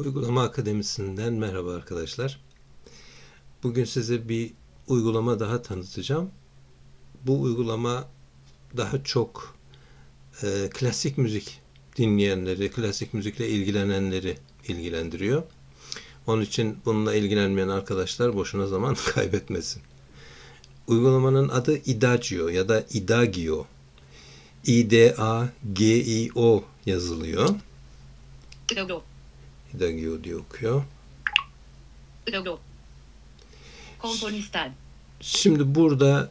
Uygulama Akademisi'nden merhaba arkadaşlar. Bugün size bir uygulama daha tanıtacağım. Bu uygulama daha çok e, klasik müzik dinleyenleri, klasik müzikle ilgilenenleri ilgilendiriyor. Onun için bununla ilgilenmeyen arkadaşlar boşuna zaman kaybetmesin. Uygulamanın adı Idagio ya da Idagio. I-D-A-G-I-O yazılıyor. Logo. Idagio diye okuyor. Logo. Komponisten. Şimdi burada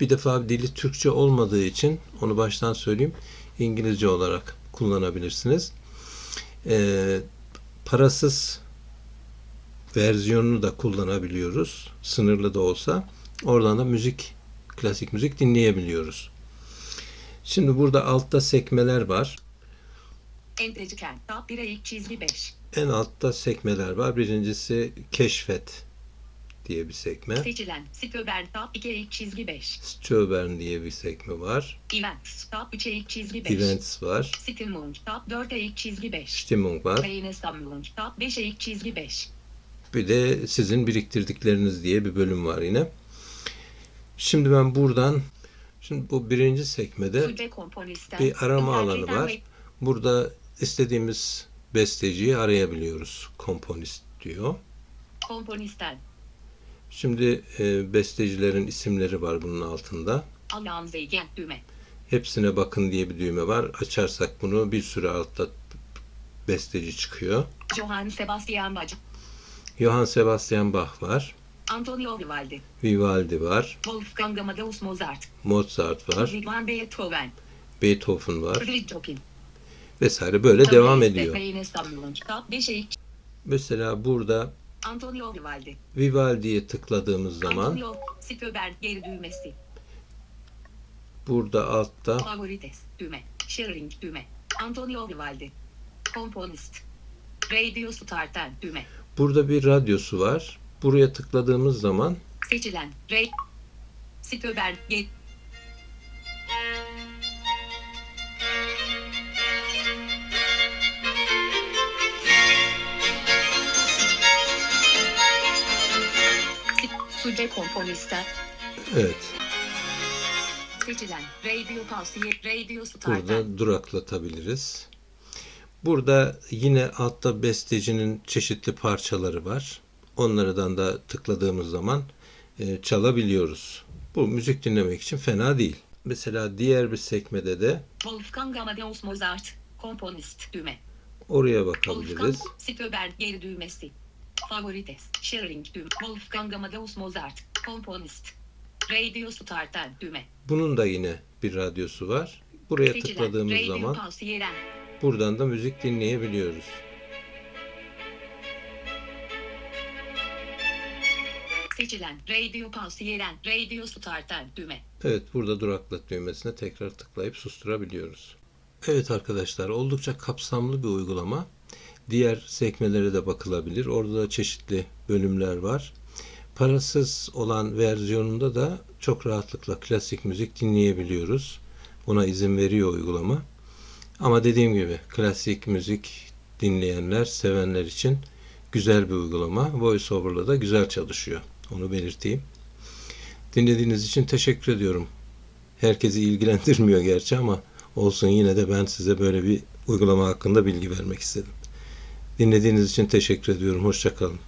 bir defa dili Türkçe olmadığı için onu baştan söyleyeyim. İngilizce olarak kullanabilirsiniz. Parasız versiyonunu da kullanabiliyoruz. Sınırlı da olsa. Oradan da müzik, klasik müzik dinleyebiliyoruz. Şimdi burada altta sekmeler var. Enteciken. Tab 1'e ilk çizgi 5. En altta sekmeler var. Birincisi keşfet diye bir sekme. Seçilen. Stöbern. Tab 2'e ilk çizgi 5. Stövern diye bir sekme var. Events. Tab 3'e ilk çizgi 5. Events var. Stimmung. Tab 4'e ilk çizgi 5. Stimmung var. Beğenesammlung. Tab 5'e ilk çizgi 5. Bir de sizin biriktirdikleriniz diye bir bölüm var yine. Şimdi ben buradan şimdi bu birinci sekmede bir arama alanı var. Burada istediğimiz besteciyi arayabiliyoruz. Komponist diyor. Komponisten. Şimdi e, bestecilerin isimleri var bunun altında. Alan Zeygen düğme. Hepsine bakın diye bir düğme var. Açarsak bunu bir sürü altta besteci çıkıyor. Johann Sebastian Bach. Johann Sebastian Bach var. Antonio Vivaldi. Vivaldi var. Wolfgang Amadeus Mozart. Mozart var. Ludwig Beethoven. Beethoven var. Friedrich Chopin. Vesaire böyle devam Tabii, ediyor. Tab 5'e ilk Mesela burada Antonio Vivaldi. Vivaldi'ye tıkladığımız zaman Antonio geri düğmesi. burada altta Favorites düğme. Sharing düğme. Antonio Vivaldi. Komponist. Radio Starten düğme. burada bir radyosu var. Buraya tıkladığımız zaman Seçilen. Ray. Stöbern Suce komponiste. evet Seçilen. Radio Pulsiye. Radio Starten. burada duraklatabiliriz. Burada yine altta bestecinin çeşitli parçaları var. Onlardan da tıkladığımız zaman e, çalabiliyoruz. Bu müzik dinlemek için fena değil. Mesela diğer bir sekmede de Wolfgang Amadeus Mozart. Komponist düğme. oraya Wolfgang bakabiliriz. Stöbern geri düğmesi. Favorites. Sharing düğme. Wolfgang Amadeus Mozart. Komponist. Radio Starten düğme. Bunun da yine bir radyosu var. Buraya Seçilen. tıkladığımız Radio zaman Pulsiyeren. buradan da müzik dinleyebiliyoruz. Seçilen. Radio Pulsiyeren. Radio Starten düğme. Evet burada duraklat düğmesine tekrar tıklayıp susturabiliyoruz. Evet arkadaşlar oldukça kapsamlı bir uygulama. Diğer sekmelere de bakılabilir. Orada da çeşitli bölümler var. Parasız olan versiyonunda da çok rahatlıkla klasik müzik dinleyebiliyoruz. Buna izin veriyor uygulama. Ama dediğim gibi klasik müzik dinleyenler, sevenler için güzel bir uygulama. VoiceOver'la da güzel çalışıyor. Onu belirteyim. Dinlediğiniz için teşekkür ediyorum. Herkesi ilgilendirmiyor gerçi ama olsun yine de ben size böyle bir uygulama hakkında bilgi vermek istedim. Dinlediğiniz için teşekkür ediyorum. Hoşçakalın.